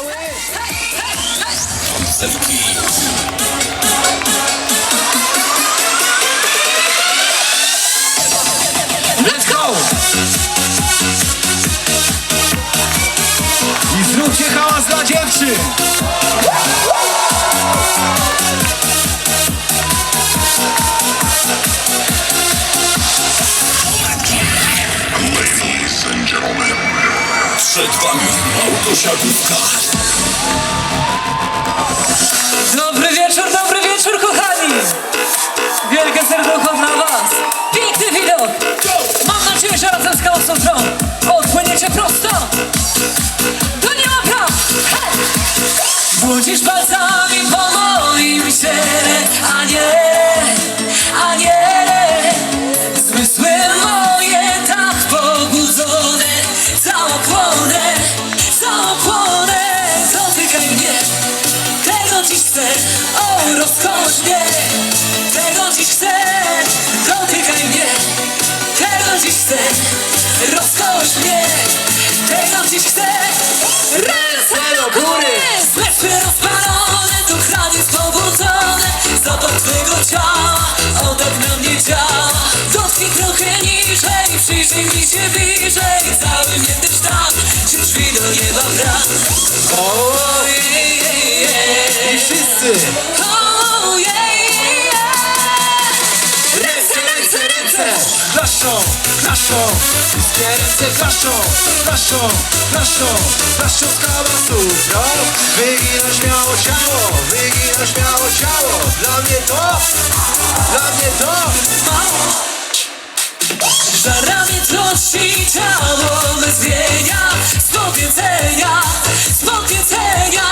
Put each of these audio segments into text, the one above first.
cały! Let's go! I zróbcie hałas dla dziewczyn! Przed wami Małgosiadówka. Dobry wieczór, dobry wieczór, kochani! Wielkie serducho dla was! Piękny widok! Mam nadzieję, że razem z Chaosą Drą odpłyniecie prosto do nieba! Hej! Błądzisz palcami po Ciągnij mi się bliżej, cały mnie ten sztab Się drzwi do nieba gra oh, yeah, yeah. I wszyscy. Oh, yeah, yeah. Ręce, ręce, ręce. Naszą, naszą Wszystkie ręce flaszą, flaszą, flaszą Flaszą z kałasu Zdrow, no, wygina śmiało ciało Wygina śmiało ciało. Dla mnie to, dla mnie to. Mało ramię troszczy ciało wyzwienia Z powiedzenia, z powiedzenia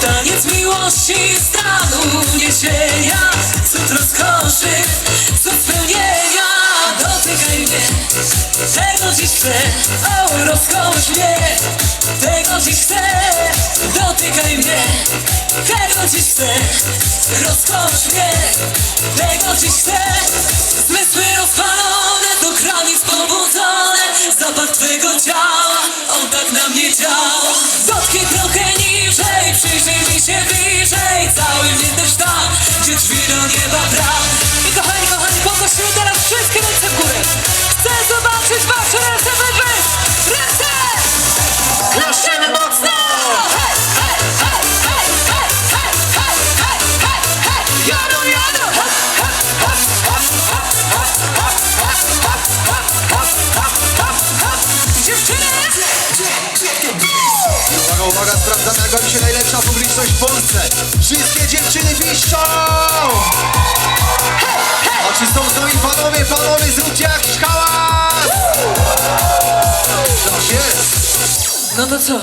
Taniec miłości, stanu niesienia Cud rozkoszy, cud spełnienia. Dotykaj mnie, tego dziś chcę? O, rozkosz mnie, tego dziś chcę? Dotykaj mnie, tego dziś chcę? Rozkosz mnie, tego dziś chcę Uwaga, sprawdzamy jak się najlepsza publiczność w Polsce. Wszystkie dziewczyny piszczą! A czy są z nami panowie, panowie, zróbcie jakiś hałas! Tak jest! No to co?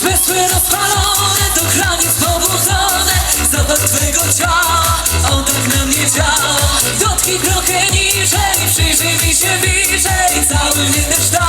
Zmysły rozpalone, do granic pobudzone Zapach twego ciała, on tak na mnie działa Dotknij trochę niżej, przyjrzyj mi się bliżej Cały mnie też tam,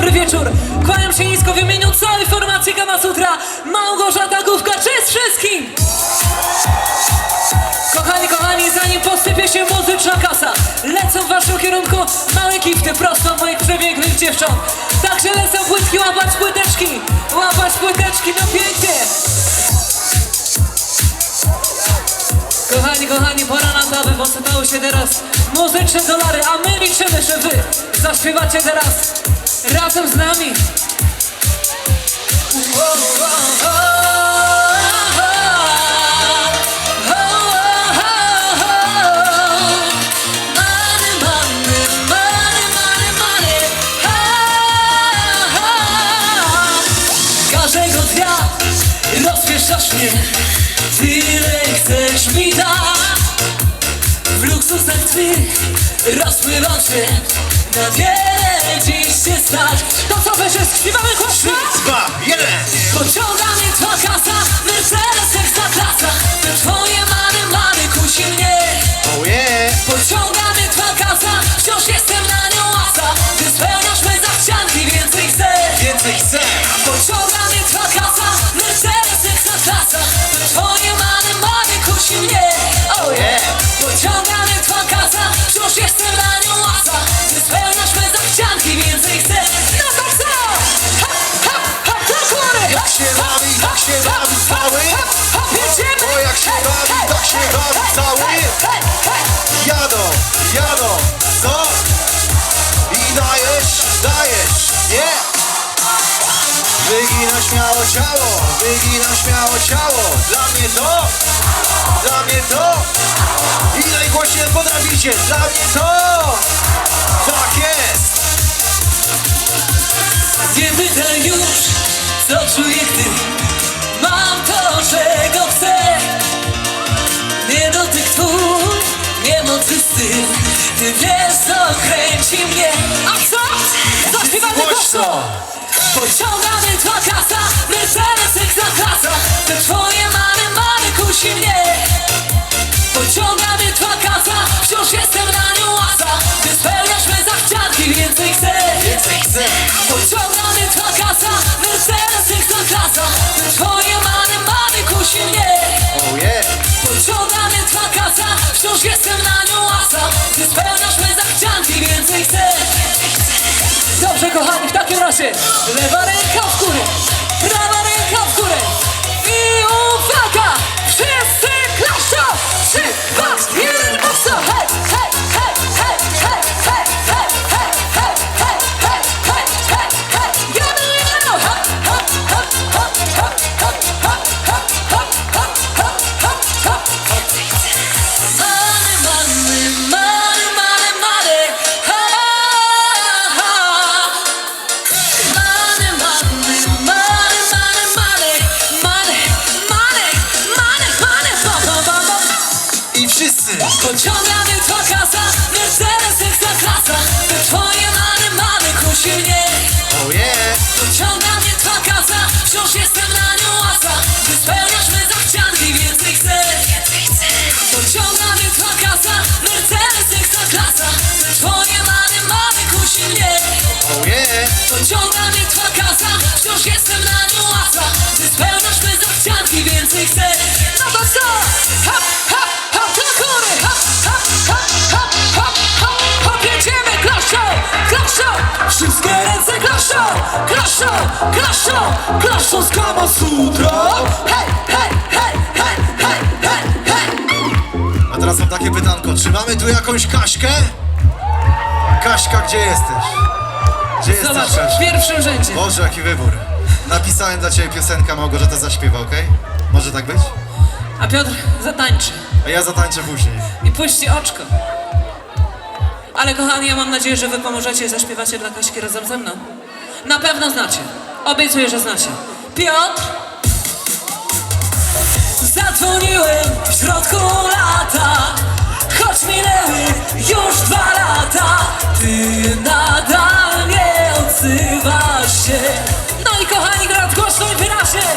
dobry wieczór. Kłaniam się nisko w imieniu całej formacji Kama Sutra. Małgorzata Główka, cześć wszystkim! Kochani, kochani, zanim posypie się muzyczna kasa, lecą w waszym kierunku małe gifty prosto moich przepięknych dziewcząt. Także lecą płytki, łapać płyteczki, łapać płyteczki, no pięknie! Kochani, kochani, pora na to, aby posypały się teraz muzyczne dolary, a my liczymy, że wy zaśpiewacie teraz razem z nami. Każdego dnia rozpieszasz mnie. Tyle chcesz mi dać. W luksusach twych rozpływam się. Na wiele dziś się stać To co będzie skrzywały chłopca? Dwa, jeden! Pociąga mnie twa kasa Mercedes ekstra klasa Te twoje many, many kusi mnie Oh yeah! Pociąga mnie twa kasa Wciąż jestem na nią łasa Ty spełniasz me zachcianki, więcej chcę Więcej chcę! Śmiało ciało, wygina śmiało ciało. Dla mnie to, dla mnie to. I najgłośniej potraficie, dla mnie to. Tak jest. Nie pytaj już, co czuję, gdy mam to, czego chcę. Wciąż jestem na nią łasa Ty spełniasz me zachcianki, więcej chcę. Więcej chcę. Pociąga mnie twa kasa, Mercedes ekstraklasa Te twoje mamy, mamy kusi mnie. Oh yeah. Pociąga mnie twa kasa, wciąż jestem na nią łasa Ty spełniasz me zachcianki, więcej chcę. Dobrze kochani, w takim razie Lewa ręka w górę, I wszyscy Pociąga mnie twa kasa, Mercedes ekstra klasa Te twoje many, many kusi mnie. Oh yeah. Pociąga mnie twa kasa, wciąż jestem na nią łasa Ty spełniasz me zachcianki, więcej chcę. Pociąga mnie twa kasa, Mercedes ekstra klasa Te twoje many, many kusi mnie. Oh yeah. Pociąga klaszczą Klaszczą z Kama Sutra Hej, hej, hej, hej, hej, hej, hej A teraz mam takie pytanko, czy mamy tu jakąś Kaśkę? Kaśka, gdzie jesteś? Gdzie jesteś, Zobacz, w pierwszym rzędzie Boże, jaki wybór. Napisałem dla Ciebie piosenkę, Małgorzata zaśpiewa, okej? Może tak być? A Piotr zatańczy A ja zatańczę później. i puści oczko. Ale kochani, ja mam nadzieję, że wy pomożecie i zaśpiewacie dla Kaśki razem ze mną. Na pewno znacie. Obiecuję, że znacie. Piotr! Zadzwoniłem w środku lata. Choć minęły już dwa lata Ty nadal nie odzywasz się. No i kochani, grad głośno i wyraźnie.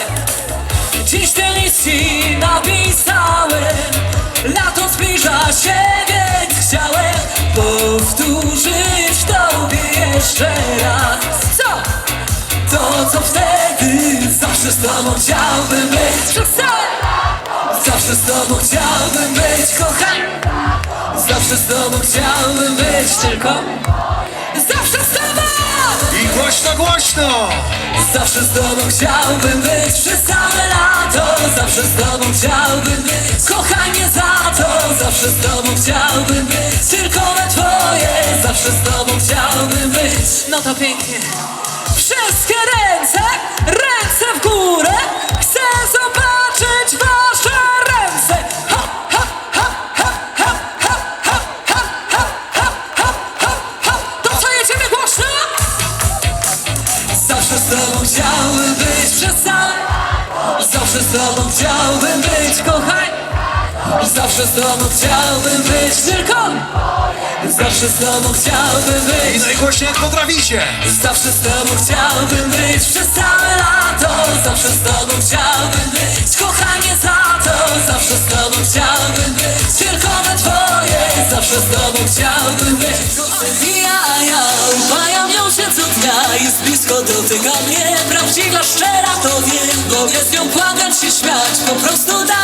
Dziś ten list ci napisałem. Lato zbliża się, więc chciałem Powtórzyć tobie jeszcze raz tobą chciałbym być. Zawsze z tobą chciałbym być kochany Zawsze z tobą chciałbym być tylko Zawsze z tobą! I głośno, głośno! Zawsze z tobą chciałbym być przez całe lato. Zawsze z tobą chciałbym być. Kochaj mnie za to. Zawsze z tobą chciałbym być. Tylko na twoje. Zawsze z tobą chciałbym być. No to pięknie Wszystkie ręce, ręce w górę Chcę zobaczyć wasze ręce ha, ha, ha, ha, ha, ha, ha, ha. To co jedziemy głośno? Zawsze z tobą chciałbym być przez całe Zawsze z tobą chciałbym być, kochaj Zawsze z tobą chciałbym być tylko Zawsze z tobą chciałbym I być najgłośniej jak potraficie! Zawsze z tobą chciałbym być. Przez całe lato. Zawsze z tobą chciałbym być. Kochanie za to. Zawsze z tobą chciałbym być. Tylko na twoje. Zawsze z tobą chciałbym być. Ja, ja Upajam ją się co dnia. Jest blisko, dotyka mnie Prawdziwa, szczera to wiem. Mogę z nią płakać się śmiać. Po prostu i brać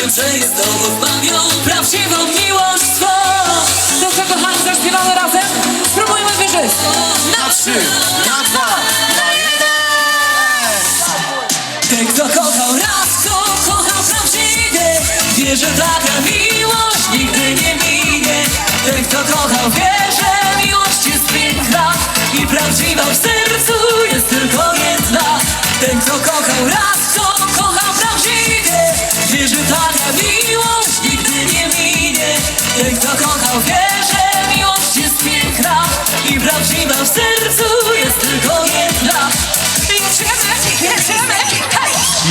Wiem, że jest obok mam ją Prawdziwą miłość swą co kochani zaśpiewamy razem? Spróbujmy wyżyć. Na trzy, na dwa, na jeden! Ten kto kochał raz, kto kochał prawdziwie. Wie, że taka miłość nigdy nie minie. Ten kto kochał wie, że miłość jest piękna I prawdziwa w sercu jest tylko jedna. Ten kto kochał raz,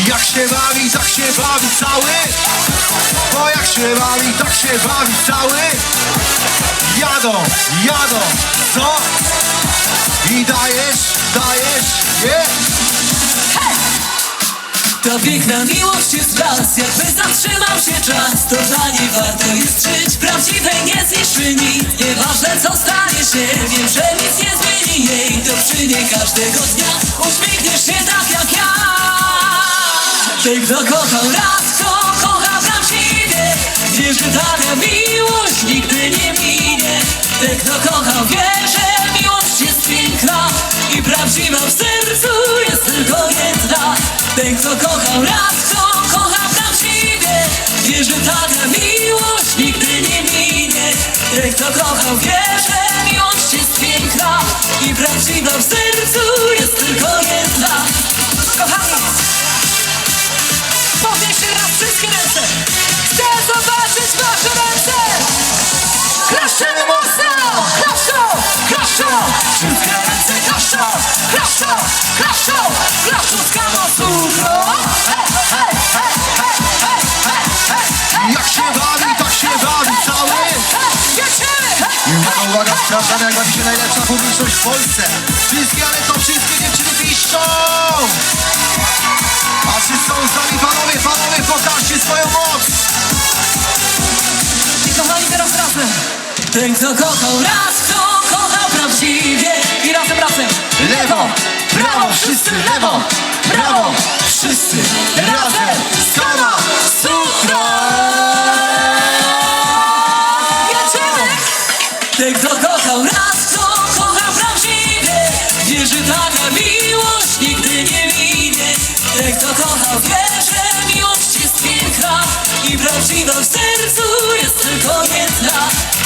Jak się bawi, tak się bawi cały. Bo jak się bawi, tak się bawi cały. Jadą, jadą, co? I dajesz, dajesz, nie? To piękna miłość jest raz, jakby zatrzymał się czas. To dla niej warto jest żyć, prawdziwej nie zniszczy nic Nieważne co stanie się, wiem, że nic nie zmieni jej. To przy niej każdego dnia. Uśmiechniesz Ten kto kochał raz, kto kocha prawdziwie Wie, że taka miłość nigdy nie minie. Ten kto kochał wie, że miłość jest piękna. I prawdziwa w sercu jest tylko jedna. Ten kto kochał raz, kto kocha prawdziwie Wie, że taka miłość nigdy nie minie. Ten kto kochał wie, że miłość jest piękna. I prawdziwa w sercu jest tylko jedna. Kochani, Podnieście raz wszystkie ręce! Chcę zobaczyć wasze ręce! Klaszczemy mocno! Klaszczą! Klaszczą! Wszystkie ręce klaszczą! Klaszczą! Klaszczą! Klaszczą z kamosutro! Hej, hej, hej, hej, hej, Jak się bawi, tak się bawi cały Jedziemy! I uwaga, uwaga, jak bawi się najlepsza publiczność w Polsce Wszystkie, ale to wszystkie dziewczyny piszczą A czy są z nami panowie, panowie, pokażcie swoją moc! I kochani teraz razem. Ten kto kochał raz, kto kochał prawdziwie. I razem, razem. Lewo, prawo, wszyscy lewo, prawo, wszyscy razem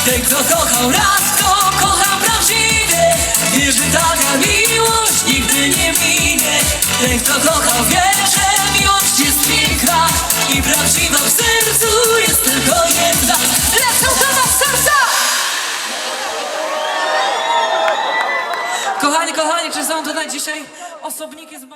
Ten kto kochał raz, kto kocha prawdziwie Wie, że taka miłość nigdy nie minie Ten kto kochał wie, że miłość jest piękna I prawdziwa w sercu jest tylko jedna Lecą do nas serca! Kochani, kochani, czy są tutaj dzisiaj osobniki z.